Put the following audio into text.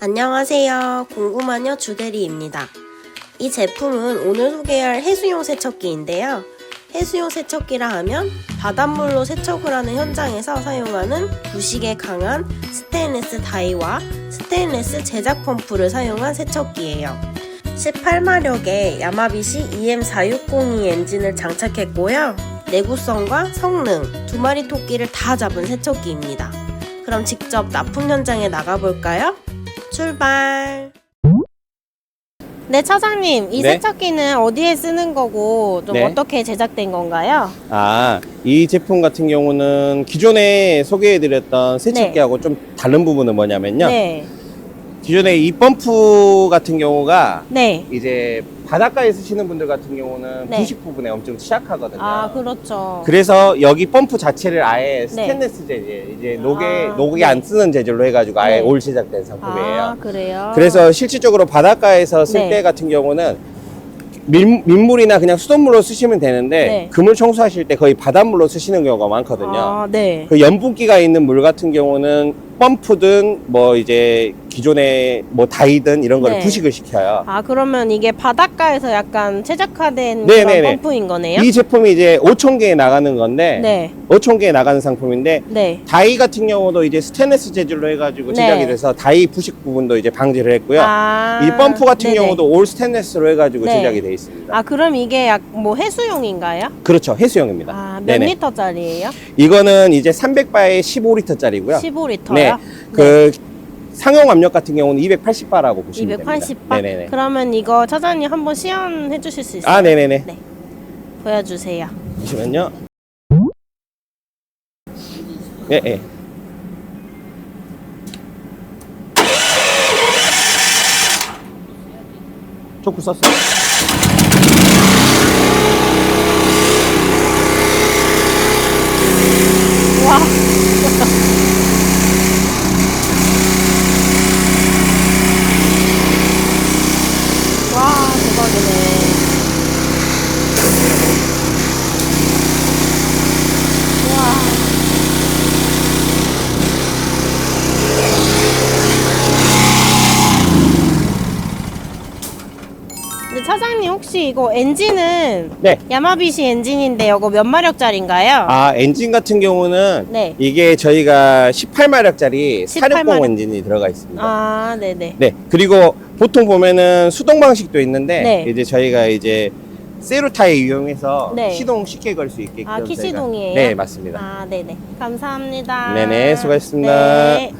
안녕하세요. 궁금하녀 주대리입니다. 이 제품은 오늘 소개할 해수용 세척기인데요. 해수용 세척기라 하면 바닷물로 세척을 하는 현장에서 사용하는 부식에 강한 스테인레스 다이와 스테인레스 제작 펌프를 사용한 세척기예요. 18마력의 야마비시 EM4602 엔진을 장착했고요. 내구성과 성능, 두 마리 토끼를 다 잡은 세척기입니다. 그럼 직접 납품 현장에 나가볼까요? 출발! 네, 차장님. 이 네. 세척기는 어디에 쓰는 거고, 좀 네. 어떻게 제작된 건가요? 아, 이 제품 같은 경우는 기존에 소개해드렸던 세척기하고 좀 다른 부분은 뭐냐면요. 네. 기존에 이 펌프 같은 경우가 네. 이제 바닷가에 쓰시는 분들 같은 경우는 네. 부식 부분에 엄청 취약하거든요. 아, 그렇죠. 그래서 여기 펌프 자체를 아예 스테인레스 재질, 이제 녹에, 아, 녹에 네. 안 쓰는 재질로 해가지고 아예 네. 올 제작된 상품이에요. 아, 그래요? 그래서 실질적으로 바닷가에서 쓸 네. 때 같은 경우는 민, 민물이나 그냥 수돗물로 쓰시면 되는데 네. 그물 청소하실 때 거의 바닷물로 쓰시는 경우가 많거든요. 아, 네. 그 염분기가 있는 물 같은 경우는 펌프든 뭐 이제 기존에 뭐 다이든 이런 걸 네. 부식을 시켜요. 아, 그러면 이게 바닷가에서 약간 최적화된 네, 그런 네, 네. 펌프인 거네요? 이 제품이 이제 5천 개에 나가는 건데 네. 5천 개에 나가는 상품인데 네. 다이 같은 경우도 이제 스테인레스 재질로 해가지고 네. 제작이 돼서 다이 부식 부분도 이제 방지를 했고요. 아, 이 펌프 같은 네네. 경우도 올 스테인레스로 해가지고 네. 제작이 돼 있습니다. 아, 그럼 이게 약 뭐 해수용인가요? 그렇죠. 해수용입니다. 아, 몇 네네. 리터짜리예요? 이거는 이제 300바에 15리터짜리고요. 15리터요? 네. 그 상용 압력 같은 경우는 280바라고 보시면 280바? 됩니다. 네네네. 그러면 이거 차장님 한번 시연해 주실 수 있어요? 아, 네네네. 네. 보여주세요. 잠시만요. 네, 네. 초크 썼어. 와. 와, 대박이네. 와. 차장님 혹시 이거 엔진은 네. 야마비시 엔진인데 이거 몇 마력짜리인가요? 아, 엔진 같은 경우는 네. 이게 저희가 18마력짜리 18 460 마력. 엔진이 들어가 있습니다. 아, 네네. 네. 그리고 보통 보면은 수동 방식도 있는데 네. 이제 저희가 이제 세로 타에 이용해서 네. 시동 쉽게 걸 수 있게끔 아, 저희가- 키시동이에요? 네, 맞습니다. 아, 네네. 감사합니다. 네네, 수고하셨습니다. 네.